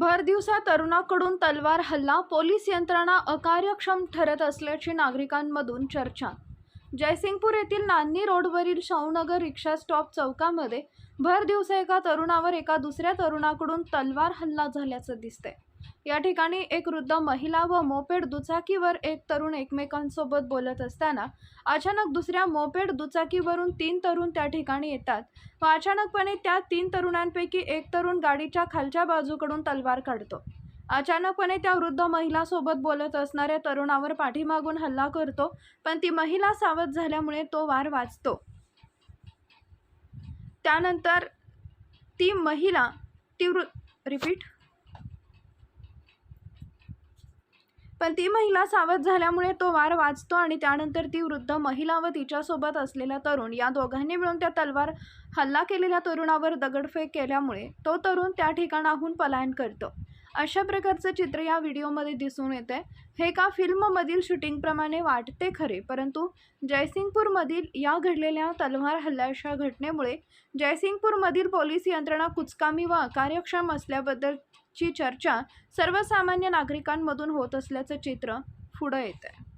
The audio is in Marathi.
भरदिवसा तरुणाकडून तलवार हल्ला पोलीस यंत्रणा अकार्यक्षम ठरत असल्याची नागरिकांमधून चर्चा. जयसिंगपूर येथील नान्नी रोडवरील शाहूनगर रिक्षा स्टॉप चौकामध्ये भर दिवसा एका तरुणावर एका दुसऱ्या तरुणाकडून तलवार हल्ला झाल्याचं दिसतंय. या ठिकाणी एक वृद्ध महिला व मोपेड दुचाकीवर एक तरुण एकमेकांसोबत बोलत असताना अचानक दुसऱ्या मोपेड दुचाकीवरून तीन तरुण त्या ठिकाणी येतात व अचानकपणे त्या तीन तरुणांपैकी एक तरुण गाडीच्या खालच्या बाजूकडून तलवार काढतो. अचानकपणे त्या वृद्ध महिलासोबत बोलत असणाऱ्या तरुणावर पाठीमागून हल्ला करतो पण ती महिला सावध झाल्यामुळे तो वार वाचतो. त्यानंतर ती महिला ती वृ रिपीट पण ती महिला सावध झाल्यामुळे तो वार वाचतो आणि त्यानंतर ती वृद्ध महिला व तिच्यासोबत असलेला तरुण या दोघांनी मिळून त्या तलवार हल्ला केलेल्या तरुणावर दगडफेक केल्यामुळे तो तरुण त्या ठिकाणाहून पलायन करतो. अशा प्रकारचं चित्र या व्हिडिओमध्ये दिसून येते हे एका फिल्ममधील शूटिंगप्रमाणे वाटते खरे परंतु जयसिंगपूरमधील या घडलेल्या तलवार हल्ल्याच्या घटनेमुळे जयसिंगपूरमधील पोलीस यंत्रणा कुचकामी व अकार्यक्षम ची चर्चा सर्वसामान्य नागरिकांमधून होत असल्याचं चित्र पुढं येतं